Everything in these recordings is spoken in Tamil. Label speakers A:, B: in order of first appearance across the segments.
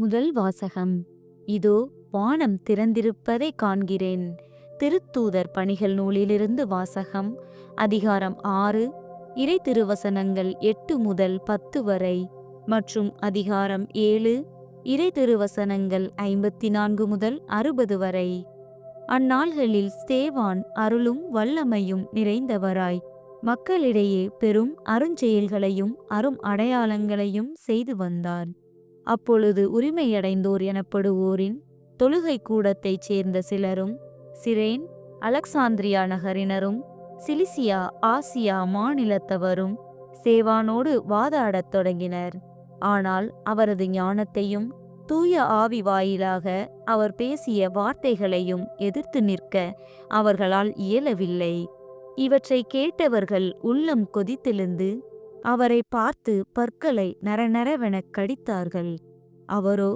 A: முதல் வாசகம். இதோ வானம் திறந்திருப்பதை காண்கிறேன். திருத்தூதர் பணிகள் நூலிலிருந்து வாசகம். அதிகாரம் ஆறு. இறை திருவசனங்கள் எட்டு முதல் பத்து வரை. மற்றும் அதிகாரம் ஏழு. இறை திருவசனங்கள் ஐம்பத்தி நான்கு முதல் அறுபது வரை. அந்நாள்களில் ஸ்தேவான் அருளும் வல்லமையும் நிறைந்தவராய். மக்களிடையே பெரும் அருஞ்செயல்களையும் அரும் அடையாளங்களையும் செய்து வந்தார். அப்பொழுது உரிமையடைந்தோர் எனப்படுவோரின் தொழுகை கூடத்தைச் சேர்ந்த சிலரும் சிரேன் அலெக்சாந்திரியா நகரினரும் சிலிசியா ஆசியா மாநிலத்தவரும் சேவானோடு வாதாடத் தொடங்கினர். ஆனால் அவரது ஞானத்தையும் தூய ஆவி வாயிலாக அவர் பேசிய வார்த்தைகளையும் எதிர்த்து நிற்க அவர்களால் இயலவில்லை. இவற்றை கேட்டவர்கள் உள்ளம் கொதித்தெழுந்து அவரை பார்த்து பற்களை நரநரவெனக் கடித்தார்கள். அவரோ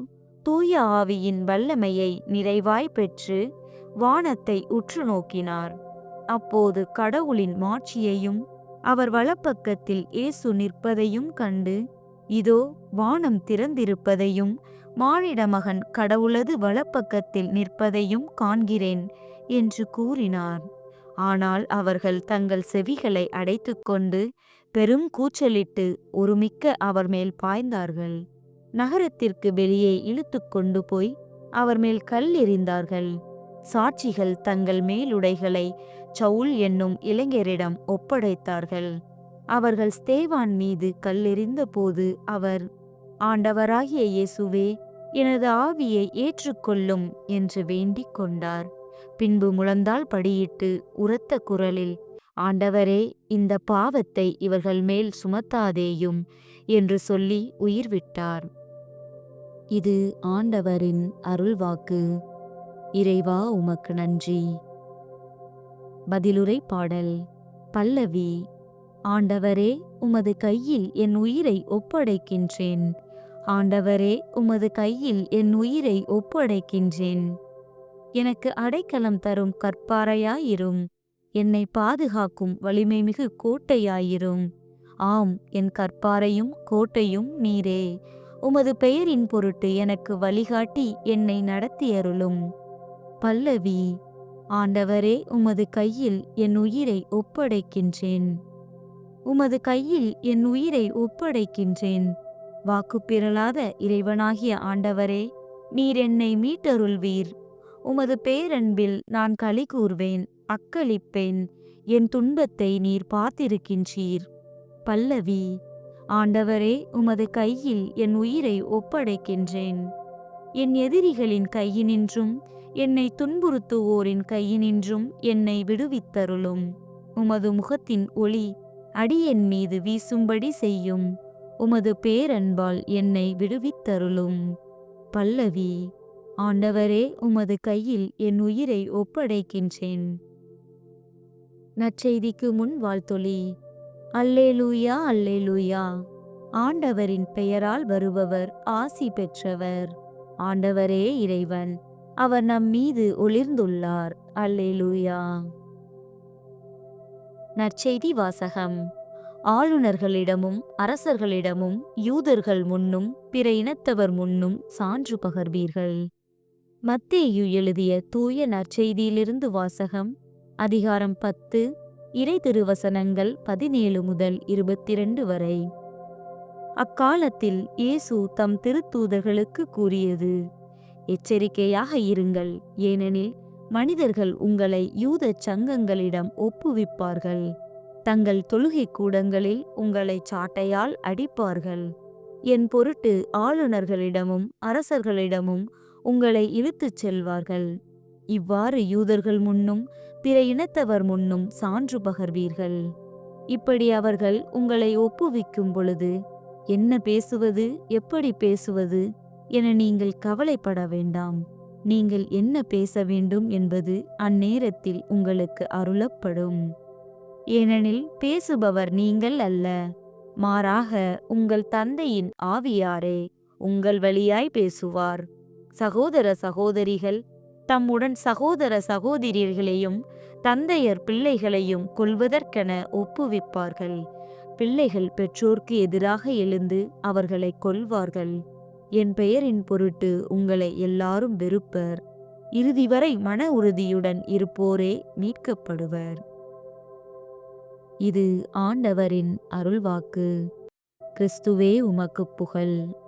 A: தூய ஆவியின் வல்லமையை நிறைவாய் பெற்று வானத்தை உற்று நோக்கினார். அப்போது கடவுளின் மாட்சியையும் அவர் வலப்பக்கத்தில் இயேசு நிற்பதையும் கண்டு இதோ வானம் திறந்திருப்பதையும் மானிடமகன் கடவுளது வலப்பக்கத்தில் நிற்பதையும் காண்கிறேன் என்று கூறினார். ஆனால் அவர்கள் தங்கள் செவிகளை அடைத்துக்கொண்டு பெரும் கூச்சலிட்டு ஒருமிக்க அவர் மேல் பாய்ந்தார்கள். நகரத்திற்கு வெளியே இழுத்து கொண்டு போய் அவர் மேல் கல் எறிந்தார்கள். சாட்சிகள் தங்கள் மேலுடைகளை சவுல் என்னும் இளைஞரிடம் ஒப்படைத்தார்கள். அவர்கள் ஸ்தேவான் மீது கல்லெறிந்த போது அவர் ஆண்டவராகிய இயேசுவே எனது ஆவியை ஏற்றுக்கொள்ளும் என்று வேண்டிக் கொண்டார். பின்பு முழந்தால் படியிட்டு உரத்த குரலில் ஆண்டவரே இந்த பாவத்தை இவர்கள் மேல் சுமத்தாதேயும் என்று சொல்லி உயிர் விட்டார் இது ஆண்டவரின் அருள்வாக்கு. இறைவா உமக்கு நன்றி. பதிலுரை பாடல். பல்லவி ஆண்டவரே உமது கையில் என் உயிரை ஒப்படைக்கின்றேன். ஆண்டவரே உமது கையில் என் உயிரை ஒப்படைக்கின்றேன். எனக்கு அடைக்கலம் தரும் கற்பாறையாயிரும். என்னை பாதுகாக்கும் வலிமைமிகு கோட்டையாயிரும். ஆம் என் கற்பாரையும் கோட்டையும் நீரே. உமது பெயரின் பொருட்டு எனக்கு வழிகாட்டி என்னை நடத்தியருளும். பல்லவி ஆண்டவரே உமது கையில் என் உயிரை ஒப்படைக்கின்றேன். உமது கையில் என் உயிரை ஒப்படைக்கின்றேன். வாக்குப்பிரலாத இறைவனாகிய ஆண்டவரே நீர் என்னை மீட்டருள்வீர். உமது பேரன்பில் நான் களி கூர்வேன் அக்களிப்பேன் என் துன்பத்தை நீர் பார்த்திருக்கின்றீர். பல்லவி ஆண்டவரே உமது கையில் என் உயிரை ஒப்படைக்கின்றேன். என் எதிரிகளின் கையினின்றும் என்னை துன்புறுத்துவோரின் கையினின்றும் என்னை விடுவித்தருளும். உமது முகத்தின் ஒளி அடியென் மீது வீசும்படி செய்யும். உமது பேரன்பால் என்னை விடுவித்தருளும். பல்லவி ஆண்டவரே உமது கையில் என் உயிரை ஒப்படைக்கின்றேன். நற்செய்திக்கு முன் வாழ்த்தொளி அல்லேலூயா அல்லேலூயா. ஆண்டவரின் பெயரால் வருபவர் ஆசி பெற்றவர். ஆண்டவரே இறைவன் அவர் நம் மீது ஒளிர்ந்துள்ளார். அல்லேலூயா. நற்செய்தி வாசகம். ஆளுநர்களிடமும் அரசர்களிடமும் யூதர்கள் முன்னும் பிற இனத்தவர் முன்னும் சான்று பகர்வீர்கள். மத்தேயு எழுதிய தூய நற்செய்தியிலிருந்து வாசகம் அதிகாரம் பத்து இறை திருவசனங்கள் பதினேழு முதல் இருபத்திரண்டு வரை. அக்காலத்தில் இயேசு தம் திருத்தூதர்களுக்கு கூறியது எச்சரிக்கையாக இருங்கள் ஏனெனில் மனிதர்கள் உங்களை யூத சங்கங்களிடம் ஒப்புவிப்பார்கள். தங்கள் தொழுகை கூடங்களில் உங்களை சாட்டையால் அடிப்பார்கள். என் பொருட்டு ஆளுநர்களிடமும் அரசர்களிடமும் உங்களை இழுத்துச் செல்வார்கள். இவ்வாறு யூதர்கள் முன்னும் பிற இனத்தவர் முன்னும் சான்று பகர்வீர்கள். இப்படி அவர்கள் உங்களை ஒப்புவிக்கும் பொழுது என்ன பேசுவது எப்படி பேசுவது என நீங்கள் கவலைப்பட வேண்டாம். நீங்கள் என்ன பேச வேண்டும் என்பது அந்நேரத்தில் உங்களுக்கு அருளப்படும். ஏனெனில் பேசுபவர் நீங்கள் அல்ல. மாறாக உங்கள் தந்தையின் ஆவியாரே உங்கள் வழியாய் பேசுவார். சகோதர சகோதரிகள் தம்முடன் சகோதர சகோதரிகளையும் தந்தையர் பிள்ளைகளையும் கொல்வதற்கென ஒப்புவிப்பார்கள். பிள்ளைகள் பெற்றோர்க்கு எதிராக எழுந்து அவர்களை கொல்வார்கள். என் பெயரின் பொருட்டு உங்களை எல்லாரும் வெறுப்பர். இறுதி வரை மன உறுதியுடன் இருப்போரே மீட்கப்படுவர். இது ஆண்டவரின் அருள்வாக்கு. கிறிஸ்துவே உமக்கு புகழ்.